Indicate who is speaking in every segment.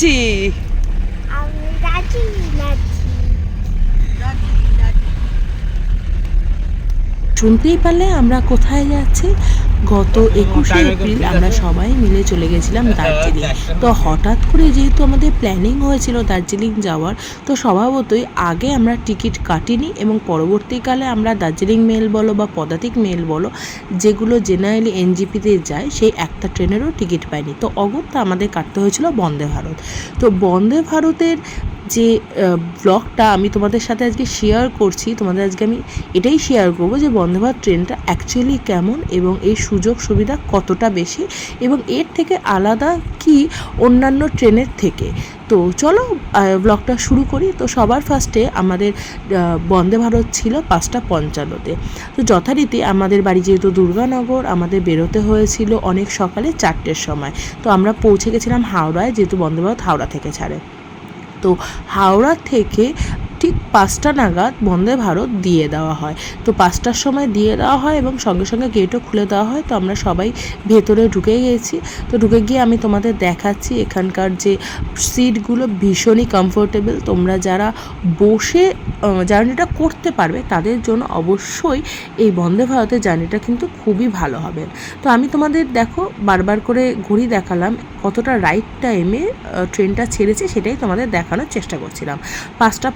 Speaker 1: যাচ্ছি
Speaker 2: শুনতেই পারলে আমরা কোথায় যাচ্ছি? গত একুশে এপ্রিল আমরা সবাই মিলে চলে গেছিলাম দার্জিলিং। তো হঠাৎ করে যেহেতু আমাদের প্ল্যানিং হয়েছিল দার্জিলিং যাওয়ার তো স্বভাবতই আগে আমরা টিকিট কাটিনি এবং পরবর্তীকালে আমরা দার্জিলিং মেল বলো বা পদাতিক মেল বলো যেগুলো জেনারেলি এনজিপিতে যায় সেই একটা ট্রেনেরও টিকিট পাইনি। তো অগত্যা আমাদের কাটতে হয়েছিল বন্দে ভারত। তো বন্দে ভারতের যে ব্লগটা আমি তোমাদের সাথে আজকে শেয়ার করছি, তোমাদের আজকে আমি এটাই শেয়ার করব যে বন্দে ভারত ট্রেনটা অ্যাকচুয়ালি কেমন এবং এই সুযোগ সুবিধা কতটা বেশি এবং এর থেকে আলাদা কি অন্যান্য ট্রেনের থেকে। তো চলো ব্লগটা শুরু করি। তো সবার ফার্স্টে আমাদের বন্দে ভারত ছিল পাঁচটা পঞ্চান্নতে। তো যথারীতি আমাদের বাড়ি যেহেতু দুর্গানগর, আমাদের বেরোতে হয়েছিল অনেক সকালে চারটের সময়। তো আমরা পৌঁছে গেছিলাম হাওড়ায়, যেহেতু বন্দে ভারত হাওড়া থেকে ছাড়ে। তো হাওড়া থেকে ঠিক পাঁচটা নাগাদ বন্দে ভারত দিয়ে দেওয়া হয়। তো পাঁচটার সময় দিয়ে দেওয়া হয় এবং সঙ্গে সঙ্গে গেটও খুলে দেওয়া হয়। তো আমরা সবাই ভেতরে ঢুকে গেছি তো ঢুকে গিয়ে আমি তোমাদের দেখাচ্ছি এখানকার যে সিটগুলো ভীষণই কমফোর্টেবল তোমরা যারা বসে জার্নিটা করতে পারবে, তাদের জন্য অবশ্যই এই বন্দে ভারতের জার্নিটা কিন্তু খুবই ভালো হবে। তো আমি তোমাদের দেখো, বারবার করে ঘড়ি দেখালাম কতটা রাইট টাইমে ট্রেনটা ছেড়েছে, সেটাই তোমাদের দেখানোর চেষ্টা করছিলাম। পাঁচটা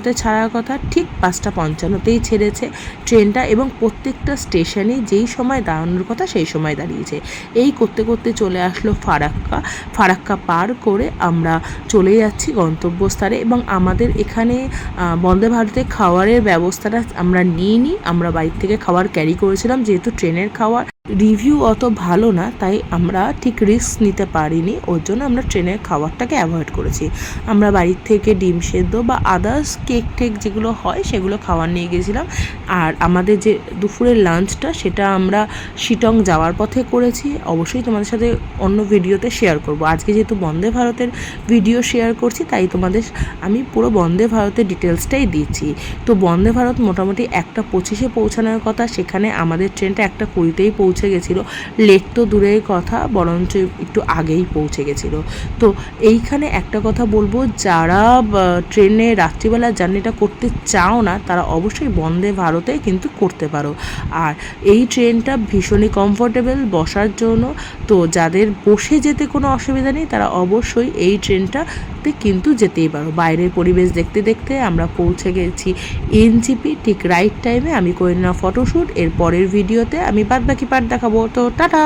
Speaker 2: পঞ্চান্নতে ছাড়ার কথা ঠিক পাঁচটা পঞ্চান্নতেই ছেড়েছে ট্রেনটা এবং প্রত্যেকটা স্টেশনে যেই সময় দাঁড়ানোর কথা সেই সময় দাঁড়িয়েছে। এই করতে করতে চলে আসলো ফারাক্কা। ফারাক্কা পার করে আমরা চলে যাচ্ছি গন্তব্যস্থলে এবং আমাদের এখানে বন্দে ভারতে খাওয়ারের ব্যবস্থাটা আমরা নিইনি। আমরা বাড়ির থেকে খাবার ক্যারি করেছিলাম, যেহেতু ট্রেনের খাবার রিভিউ অত ভালো না, তাই আমরা ঠিক রিস্ক নিতে পারিনি। ওর জন্য আমরা ট্রেনের খাবারটাকে অ্যাভয়েড করেছি। আমরা বাড়ির থেকে ডিম সেদ্ধ বা আদার্স কেক টেক যেগুলো হয়, সেগুলো খাবার নিয়ে গেছিলাম। আর আমাদের যে দুপুরের লাঞ্চটা সেটা আমরা শিটং যাওয়ার পথে করেছি। অবশ্যই তোমাদের সাথে অন্য ভিডিওতে শেয়ার করব। আজকে যেহেতু বন্দে ভারতের ভিডিও শেয়ার করছি, তাই তোমাদের আমি পুরো বন্দে ভারতের ডিটেলসটাই দিচ্ছি। তো বন্দে ভারত মোটামুটি একটা পঁচিশে পৌঁছানোর কথা, সেখানে আমাদের ট্রেনটা একটা কুড়িতেই পৌঁছে গেছিল। লেট তো দূরের কথা, বরঞ্চ একটু আগেই পৌঁছে গেছিল। তো এইখানে একটা কথা বলব, যারা ট্রেনে রাত্রিবেলা জার্নিটা করতে চাও না, তারা অবশ্যই বন্দে ভারতে কিন্তু করতে পারো। আর এই ট্রেনটা ভীষণই কমফোর্টেবল বসার জন্য। তো যাদের বসে যেতে কোনো অসুবিধা নেই, তারা অবশ্যই এই ট্রেনটাতে কিন্তু যেতেই পারো। বাইরের পরিবেশ দেখতে দেখতে আমরা পৌঁছে গেছি এনজিপি, ঠিক রাইট টাইমে আমি করে নিলাম ফটোশ্যুট এর পরের ভিডিওতে আমি বাদ বাকি পার্ট দেখাবো। তো টাটা!